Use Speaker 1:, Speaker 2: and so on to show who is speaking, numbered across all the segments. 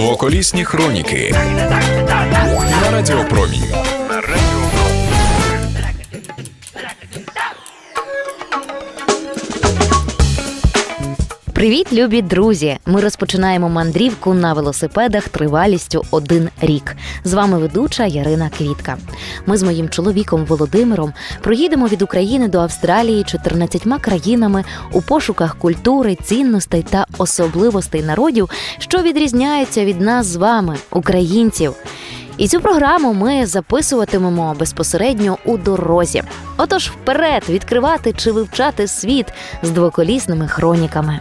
Speaker 1: Двоколісні хроніки на Радіопромінь.
Speaker 2: Привіт, любі друзі! Ми розпочинаємо мандрівку на велосипедах тривалістю один рік. З вами ведуча Ярина Квітка. Ми з моїм чоловіком Володимиром проїдемо від України до Австралії 14 країнами у пошуках культури, цінностей та особливостей народів, що відрізняються від нас з вами, українців. І цю програму ми записуватимемо безпосередньо у дорозі. Отож, вперед відкривати чи вивчати світ з двоколісними хроніками.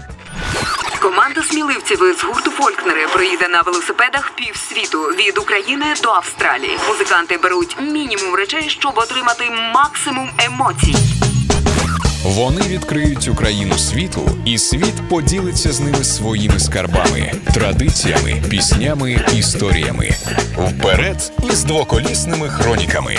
Speaker 3: Команда сміливців з гурту Фолькнери приїде на велосипедах півсвіту від України до Австралії. Музиканти беруть мінімум речей, щоб отримати максимум емоцій.
Speaker 1: Вони відкриють Україну світу, і світ поділиться з ними своїми скарбами, традиціями, піснями, історіями. Вперед із двоколісними хроніками.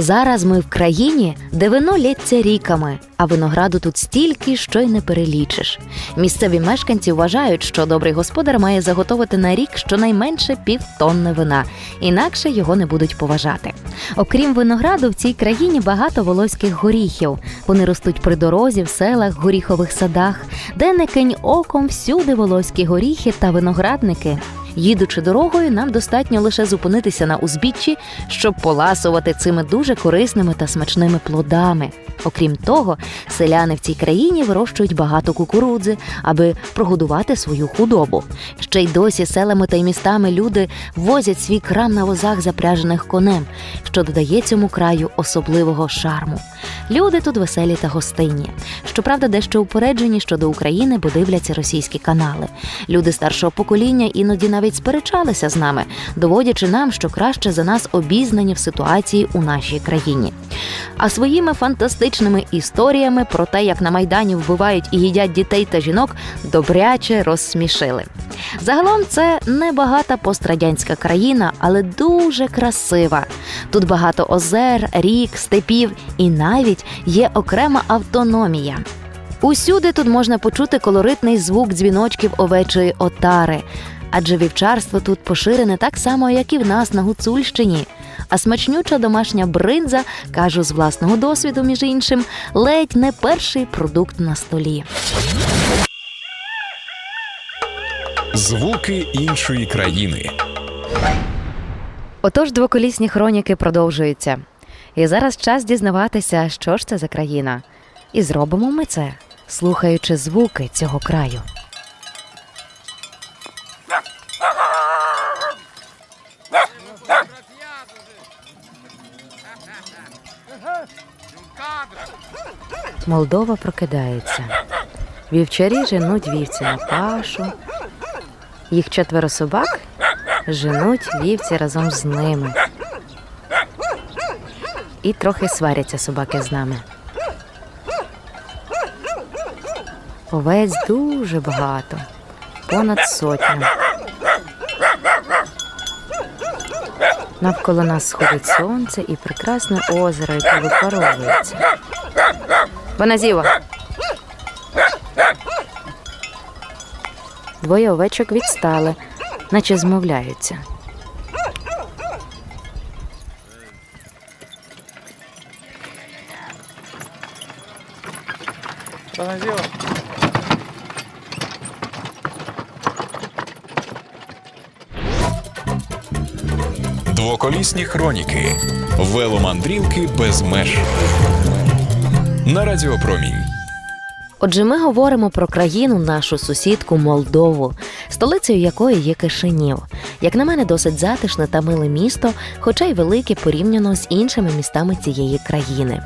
Speaker 2: Зараз ми в країні, де вино лється ріками, а винограду тут стільки, що й не перелічиш. Місцеві мешканці вважають, що добрий господар має заготовити на рік щонайменше півтонни вина, інакше його не будуть поважати. Окрім винограду, в цій країні багато волоських горіхів. Вони ростуть при дорозі, в селах, горіхових садах, де не кинь оком всюди волоські горіхи та виноградники. Їдучи дорогою, нам достатньо лише зупинитися на узбіччі, щоб поласувати цими дуже корисними та смачними плодами. Окрім того, селяни в цій країні вирощують багато кукурудзи, аби прогодувати свою худобу. Ще й досі селами та й містами люди возять свій крам на возах, запряжених конем, що додає цьому краю особливого шарму. Люди тут веселі та гостинні. Щоправда, дещо упереджені щодо України, бо дивляться російські канали. Люди старшого покоління іноді навіть сперечалися з нами, доводячи нам, що краще за нас обізнані в ситуації у нашій країні. А своїми фантастичними історіями про те, як на майдані вбивають і їдять дітей та жінок, добряче розсмішили. Загалом це небагата пострадянська країна, але дуже красива. Тут багато озер, рік, степів і навіть є окрема автономія. Усюди тут можна почути колоритний звук дзвіночків овечої отари, адже вівчарство тут поширене так само, як і в нас на Гуцульщині. А смачнюча домашня бринза, кажу з власного досвіду, між іншим, ледь не перший продукт на столі.
Speaker 1: Звуки іншої країни.
Speaker 2: Отож, двоколісні хроніки продовжуються. І зараз час дізнаватися, що ж це за країна. І зробимо ми це, слухаючи звуки цього краю. Молдова прокидається. Вівчарі женуть вівці на пашу. Їх четверо собак женуть вівці разом з ними. І трохи сваряться собаки з нами. Овець дуже багато, понад сотню. Навколо нас сходить сонце і прекрасне озеро, яке випаровується. Паназіва. Двоє овечок відстали, наче змовляються.
Speaker 1: Двоколісні хроніки. Веломандрівки без меж. На Радіопромінь.
Speaker 2: Отже, ми говоримо про країну, нашу сусідку Молдову, столицею якої є Кишинів. Як на мене, досить затишне та миле місто, хоча й велике порівняно з іншими містами цієї країни.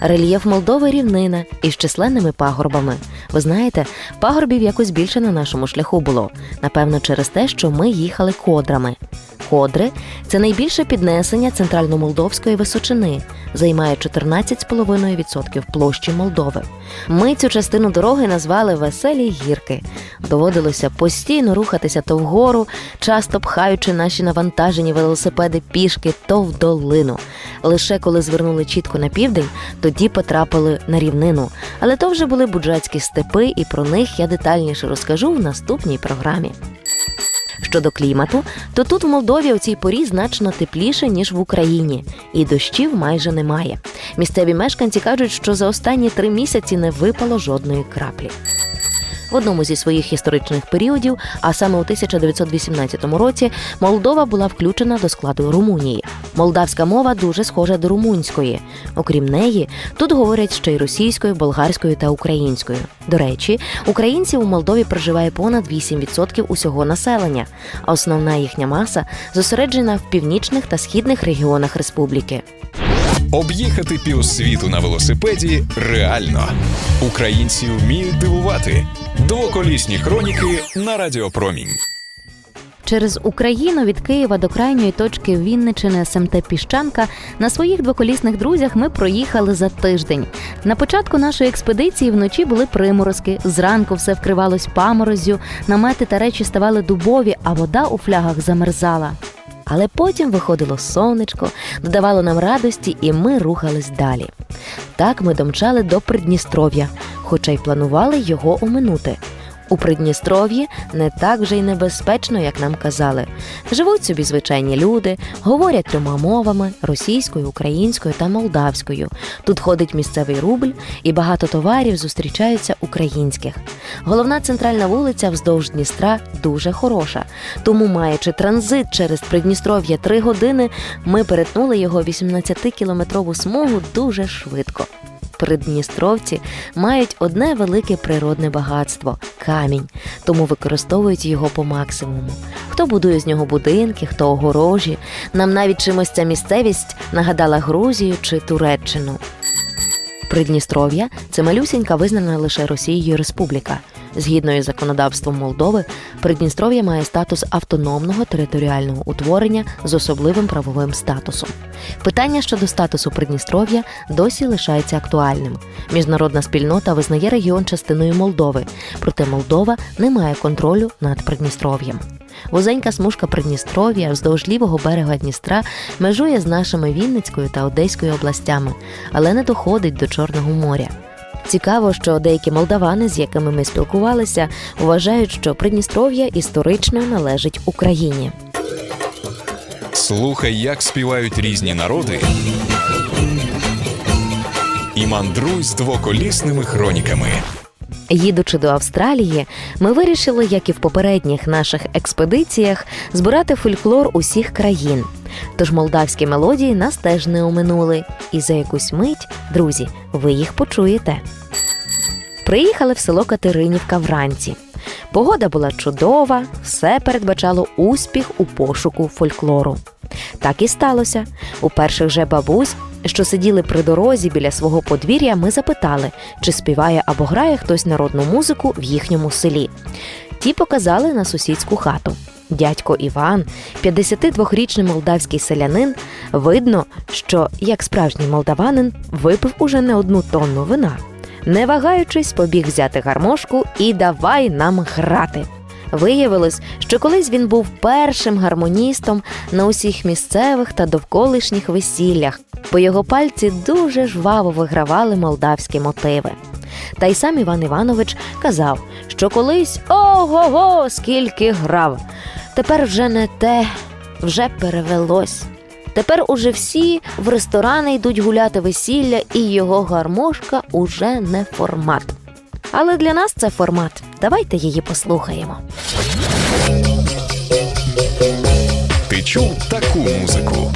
Speaker 2: Рельєф Молдови рівнина із численними пагорбами. Ви знаєте, пагорбів якось більше на нашому шляху було. Напевно, через те, що ми їхали кодрами. Ходри це найбільше піднесення центрально-молдовської височини, займає 14,5% площі Молдови. Ми цю частину дороги назвали Веселі гірки. Доводилося постійно рухатися то вгору, часто пхаючи наші навантажені велосипеди пішки, то в долину. Лише коли звернули чітко на південь, тоді потрапили на рівнину. Але то вже були буджацькі степи, і про них я детальніше розкажу в наступній програмі. Щодо клімату, то тут в Молдові у цій порі значно тепліше, ніж в Україні, і дощів майже немає. Місцеві мешканці кажуть, що за останні три місяці не випало жодної краплі. В одному зі своїх історичних періодів, а саме у 1918 році, Молдова була включена до складу Румунії. Молдавська мова дуже схожа до румунської. Окрім неї, тут говорять ще й російською, болгарською та українською. До речі, українців у Молдові проживає понад 8% усього населення, а основна їхня маса зосереджена в північних та східних регіонах республіки.
Speaker 1: Об'їхати півсвіту на велосипеді реально. Українці вміють дивувати. Двоколісні хроніки на Радіопромінь.
Speaker 2: Через Україну від Києва до крайньої точки Вінничини СМТ Піщанка на своїх двоколісних друзях ми проїхали за тиждень. На початку нашої експедиції вночі були приморозки. Зранку все вкривалось паморозю, намети та речі ставали дубові, а вода у флягах замерзала. Але потім виходило сонечко, додавало нам радості, і ми рухались далі. Так ми домчали до Придністров'я, хоча й планували його оминути. У Придністров'ї не так вже й небезпечно, як нам казали. Живуть собі звичайні люди, говорять трьома мовами російською, українською та молдавською. Тут ходить місцевий рубль, і багато товарів зустрічаються українських. Головна центральна вулиця вздовж Дністра дуже хороша. Тому, маючи транзит через Придністров'я три години, ми перетнули його 18-кілометрову смугу дуже швидко. Придністровці мають одне велике природне багатство камінь, тому використовують його по максимуму. Хто будує з нього будинки, хто огорожі. Нам навіть чимось ця місцевість нагадала Грузію чи Туреччину. Придністров'я це малюсінька визнана лише Росією республіка. Згідно із законодавством Молдови, Придністров'я має статус автономного територіального утворення з особливим правовим статусом. Питання щодо статусу Придністров'я досі лишається актуальним. Міжнародна спільнота визнає регіон частиною Молдови, проте Молдова не має контролю над Придністров'ям. Вузенька смужка Придністров'я вздовж лівого берега Дністра межує з нашими Вінницькою та Одеською областями, але не доходить до Чорного моря. Цікаво, що деякі молдавани, з якими ми спілкувалися, вважають, що Придністров'я історично належить Україні.
Speaker 1: Слухай, як співають різні народи. І мандруй з двоколісними хроніками.
Speaker 2: Їдучи до Австралії, ми вирішили, як і в попередніх наших експедиціях, збирати фольклор усіх країн. Тож молдавські мелодії нас теж не оминули, і за якусь мить, друзі, ви їх почуєте. Приїхали в село Катеринівка вранці. Погода була чудова, все передбачало успіх у пошуку фольклору. Так і сталося. У перших же бабусь, що сиділи при дорозі біля свого подвір'я, ми запитали, чи співає або грає хтось народну музику в їхньому селі. Ті показали на сусідську хату. Дядько Іван, 52-річний молдавський селянин, видно, що, як справжній молдаванин, випив уже не одну тонну вина. Не вагаючись, побіг взяти гармошку і давай нам грати. Виявилось, що колись він був першим гармоністом на усіх місцевих та довколишніх весіллях, бо його пальці дуже жваво вигравали молдавські мотиви. Та й сам Іван Іванович казав, що колись ого-го, скільки грав. Тепер вже не те, вже перевелось. Тепер уже всі в ресторани йдуть гуляти весілля, і його гармошка уже не формат. Але для нас це формат. Давайте її послухаємо.
Speaker 1: Ти чув таку музику?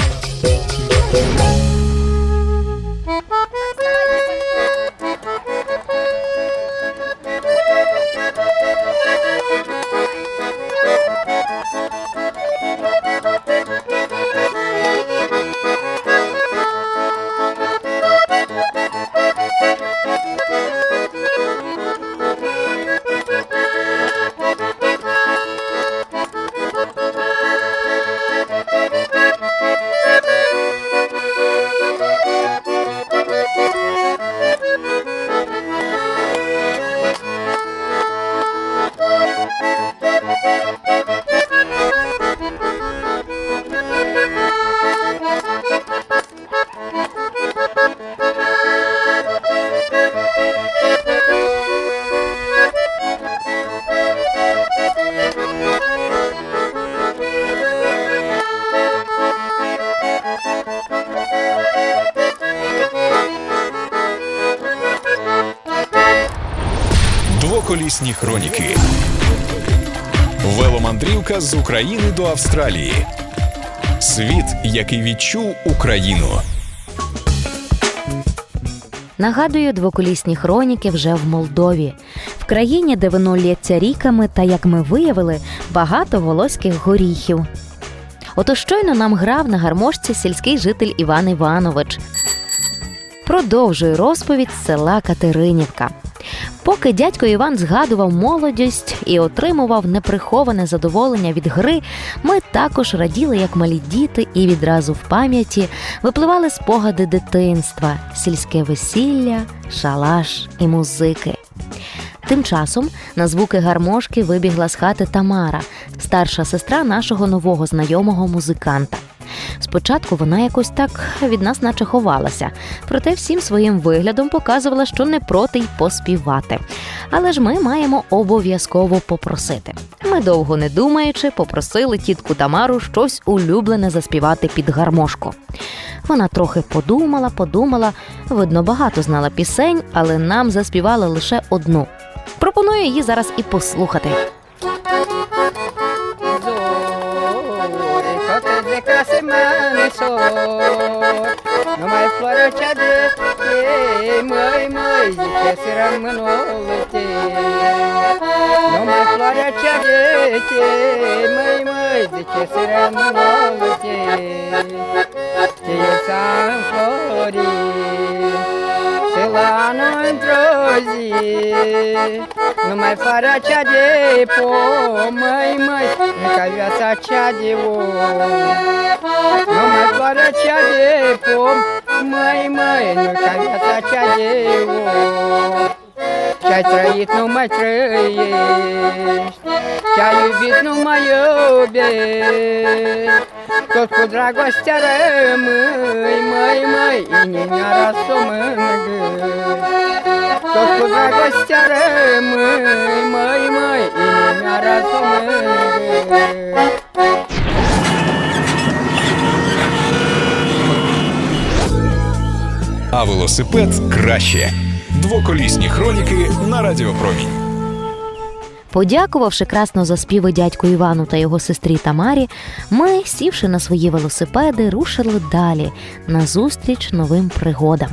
Speaker 1: Двоколісні хроніки. Веломандрівка з України до Австралії. Світ, який відчув Україну.
Speaker 2: Нагадую, двоколісні хроніки вже в Молдові, в країні, де вино лється ріками, та як ми виявили, багато волоських горіхів. Ото щойно нам грав на гармошці сільський житель Іван Іванович. Продовжую розповідь села Катеринівка. Поки дядько Іван згадував молодість і отримував неприховане задоволення від гри, ми також раділи, як малі діти, і відразу в пам'яті випливали спогади дитинства, сільське весілля, шалаш і музики. Тим часом на звуки гармошки вибігла з хати Тамара, старша сестра нашого нового знайомого музиканта. Спочатку вона якось так від нас наче ховалася, проте всім своїм виглядом показувала, що не проти й поспівати. Але ж ми маємо обов'язково попросити. Ми довго не думаючи, попросили тітку Тамару щось улюблене заспівати під гармошку. Вона трохи подумала, подумала, видно, багато знала пісень, але нам заспівала лише одну. Пропоную її зараз і послухати.
Speaker 4: Mani sor Numai floarea cea de ei, măi, măi, zice să rămân olute Numai floarea cea de ei, măi, măi, zice să rămân olute Ce eu s-a înflorit Și la anul într-o zi Numai floarea cea de pom, măi, măi Nu ca viața cea de om Numai floarea cea de pom, măi, măi Nu ca viața cea de om Ce-ai trăit nu mai trăiești Ce-ai iubit nu mai iubești Tot cu dragostea rămâi, măi, măi Inimioara s-o mângâi cu dragostea rămâi, măi, măi, inimioara să mângâi.
Speaker 1: А велосипед краще. Двоколісні хроніки на Радіопромінь.
Speaker 2: Подякувавши красно за співи дядьку Івану та його сестрі Тамарі, ми, сівши на свої велосипеди, рушили далі назустріч новим пригодам.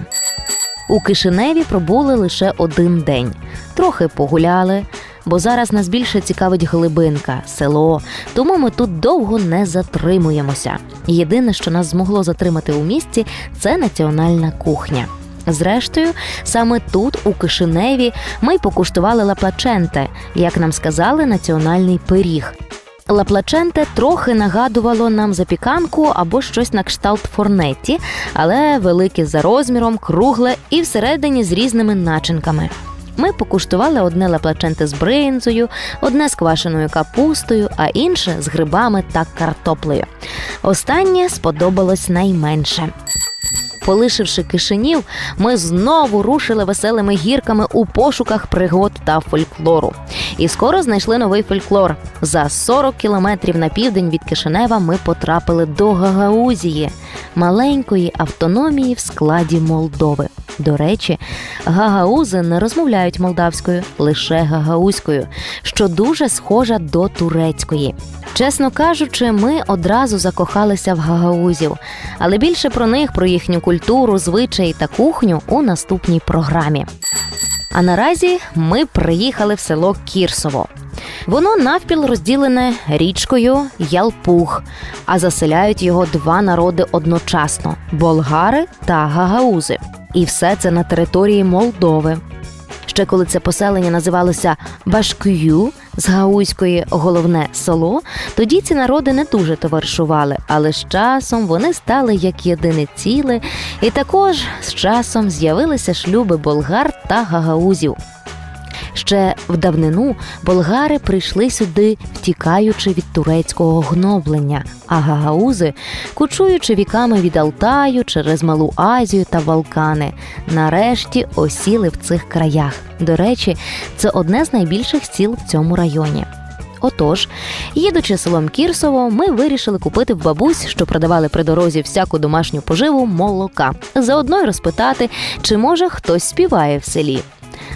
Speaker 2: У Кишиневі пробули лише один день. Трохи погуляли, бо зараз нас більше цікавить глибинка, село, тому ми тут довго не затримуємося. Єдине, що нас змогло затримати у місті, це національна кухня. Зрештою, саме тут, у Кишиневі, ми й покуштували лаплаченте, як нам сказали, національний пиріг. Лаплаченте трохи нагадувало нам запіканку або щось на кшталт форнетті, але велике за розміром, кругле і всередині з різними начинками. Ми покуштували одне лаплаченте з бринзою, одне з квашеною капустою, а інше з грибами та картоплею. Останнє сподобалось найменше. Полишивши кишинів, ми знову рушили веселими гірками у пошуках пригод та фольклору. І скоро знайшли новий фольклор. За 40 кілометрів на південь від Кишинева ми потрапили до Гагаузії, маленької автономії в складі Молдови. До речі, гагаузи не розмовляють молдавською, лише гагаузькою, що дуже схожа до турецької. Чесно кажучи, ми одразу закохалися в гагаузів, але більше про них, про їхню культуру, звичаї та кухню у наступній програмі. А наразі ми приїхали в село Кірсово. Воно навпіл розділене річкою Ялпух, а заселяють його два народи одночасно болгари та гагаузи. І все це на території Молдови. Ще коли це поселення називалося Башкюю з гаузької головне село, тоді ці народи не дуже товаришували, але з часом вони стали як єдине ціле, і також з часом з'явилися шлюби болгар та гагаузів. Ще в давнину болгари прийшли сюди, втікаючи від турецького гноблення, а гагаузи, кучуючи віками від Алтаю через Малу Азію та Балкани, нарешті осіли в цих краях. До речі, це одне з найбільших сіл в цьому районі. Отож, їдучи селом Кірсово, ми вирішили купити в бабусь, що продавали при дорозі всяку домашню поживу, молока. Заодно й розпитати, чи може хтось співає в селі.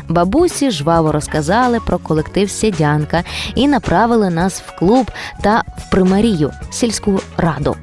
Speaker 2: Бабусі жваво розказали про колектив Сідянка і направили нас в клуб та в примарію сільську раду.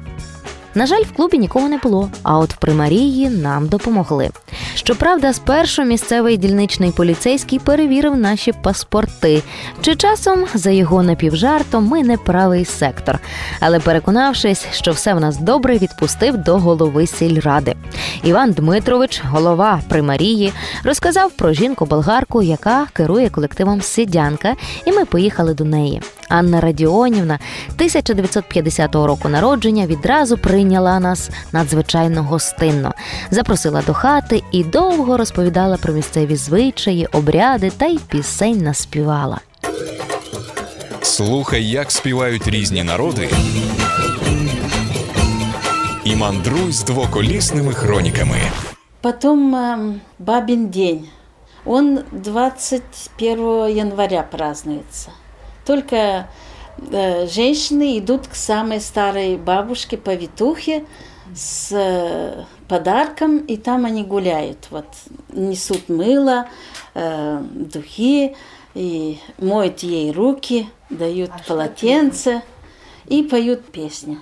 Speaker 2: На жаль, в клубі нікого не було, а от в примарії нам допомогли. Щоправда, спершу місцевий дільничний поліцейський перевірив наші паспорти. Чи часом за його напівжартом ми не правий сектор. Але переконавшись, що все в нас добре, відпустив до голови сільради. Іван Дмитрович, голова примарії, розказав про жінку-болгарку, яка керує колективом Сидянка, і ми поїхали до неї. Анна Радіонівна 1950 року народження відразу прийняла нас надзвичайно гостинно, запросила до хати і довго розповідала про місцеві звичаї, обряди та й пісень наспівала.
Speaker 1: Слухай, як співають різні народи. І мандруй з двоколісними хроніками.
Speaker 5: Потом эм, Бабин день. Он 21 января празднуется. Только женщины идут к самой старой бабушке, повитухе, с э, подарком, и там они гуляют. Вот, несут мыло, э, духи, и моют ей руки, дают полотенце и поют песню.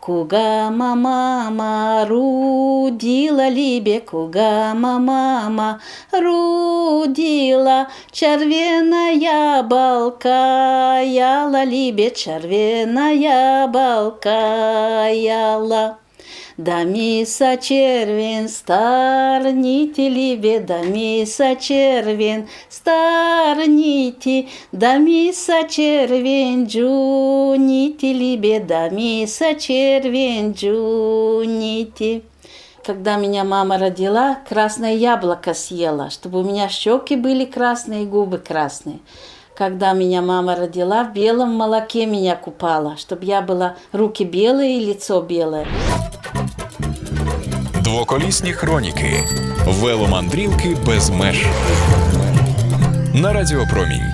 Speaker 5: Куга мама рудила лібе, куга мама рудила, червена балка яла лібе, червена балка яла. Да миса червен старните либе, да миса червен старните, да миса червен джуните либе, да миса червен джуните. Когда меня мама родила, красное яблоко съела, чтобы у меня щеки были красные, губы красные. Когда меня мама родила, в белом молоке меня купала, чтобы я была руки белые и лицо белое.
Speaker 1: Двоколісні хроніки. Веломандрівки без меж. На Радіопромінь.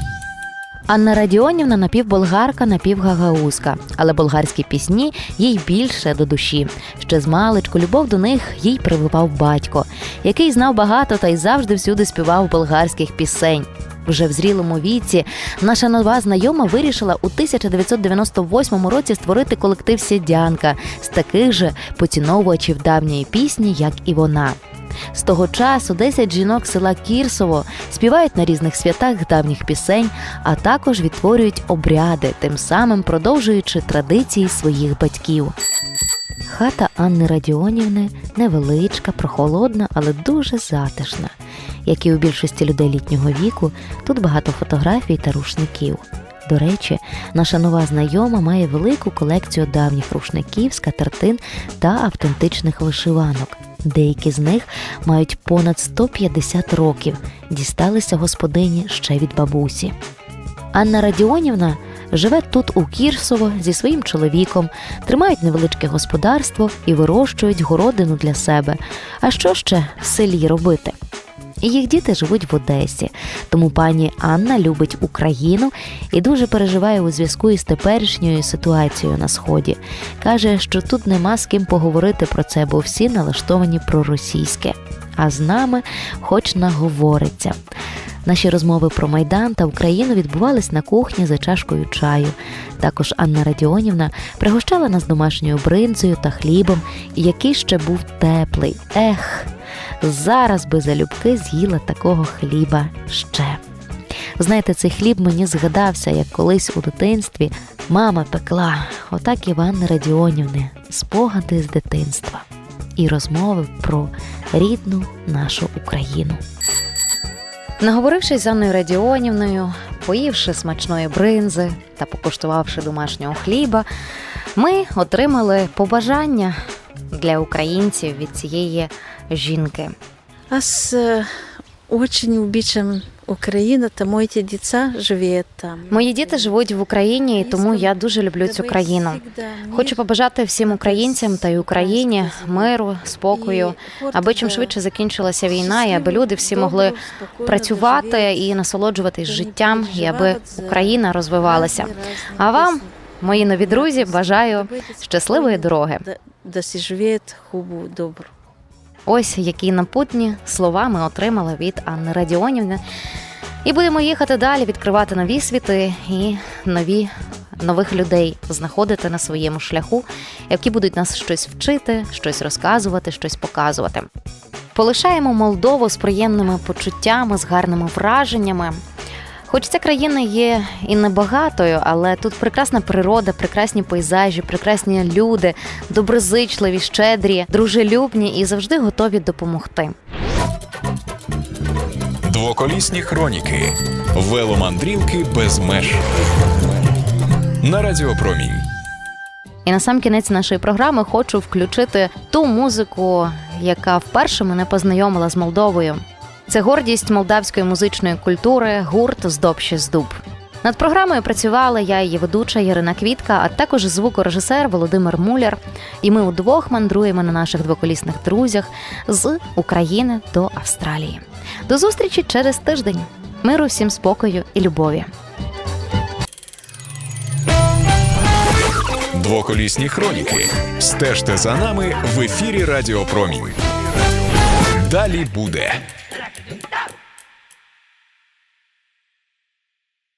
Speaker 2: Анна Радіонівна напівболгарка, напівгагаузка, але болгарські пісні їй більше до душі. Ще з маличку любов до них їй прививав батько, який знав багато та й завжди всюди співав болгарських пісень. Вже в зрілому віці наша нова знайома вирішила у 1998 році створити колектив Сідянка з таких же поціновувачів давньої пісні, як і вона. З того часу 10 жінок села Кірсово співають на різних святах давніх пісень, а також відтворюють обряди, тим самим продовжуючи традиції своїх батьків. Хата Анни Радіонівни невеличка, прохолодна, але дуже затишна. Як і у більшості людей літнього віку, тут багато фотографій та рушників. До речі, наша нова знайома має велику колекцію давніх рушників, скатертин та автентичних вишиванок. Деякі з них мають понад 150 років, дісталися господині ще від бабусі. Анна Радіонівна живе тут у Кірсово зі своїм чоловіком, тримають невеличке господарство і вирощують городину для себе. А що ще в селі робити? Їх діти живуть в Одесі, тому пані Анна любить Україну і дуже переживає у зв'язку із теперішньою ситуацією на сході. каже, що тут нема з ким поговорити про це, бо всі налаштовані проросійське. А з нами, хоч наговориться. Наші розмови про майдан та Україну відбувались на кухні за чашкою чаю. Також Анна Радіонівна пригощала нас домашньою бринзою та хлібом, який ще був теплий. Ех, зараз би залюбки з'їла такого хліба ще. Знаєте, цей хліб мені згадався, як колись у дитинстві мама пекла, отак Іванни Радіонівни, спогади з дитинства і розмови про рідну нашу Україну. Наговорившись з Анною Радіонівною, поївши смачної бринзи та покуштувавши домашнього хліба, ми отримали побажання для українців від цієї жінки.
Speaker 5: А с э, очень любичим Украина, там мои дети живет там.
Speaker 2: Мої діти живуть в Україні, і тому я дуже люблю цю країну. Хочу побажати всім українцям та й Україні миру, спокою, аби чим швидше закінчилася війна, і аби люди всі могли працювати і насолоджуватись життям, і аби Україна розвивалася. А вам, мої нові друзі, бажаю щасливої дороги.
Speaker 5: Да, да
Speaker 2: Ось які напутні слова ми отримали від Анни Радіонівни. І будемо їхати далі, відкривати нові світи і нові нових людей знаходити на своєму шляху, які будуть нас щось вчити, щось розказувати, щось показувати. Полишаємо Молдову з приємними почуттями, з гарними враженнями. Хоч ця країна є і небагатою, але тут прекрасна природа, прекрасні пейзажі, прекрасні люди, доброзичливі, щедрі, дружелюбні і завжди готові допомогти.
Speaker 1: Двоколісні хроніки. Веломандрівки без меж. На Радіопромінь.
Speaker 2: І на сам кінець нашої програми хочу включити ту музику, яка вперше мене познайомила з Молдовою. Це гордість молдавської музичної культури, гурт «Здобщі здуб. Над програмою працювала я, її ведуча Ірина Квітка, а також звукорежисер Володимир Муляр. І ми удвох мандруємо на наших двоколісних друзях з України до Австралії. До зустрічі через тиждень. Миру всім спокою і любові.
Speaker 1: Двоколісні хроніки. Стежте за нами в ефірі Радіопромінь. Далі буде.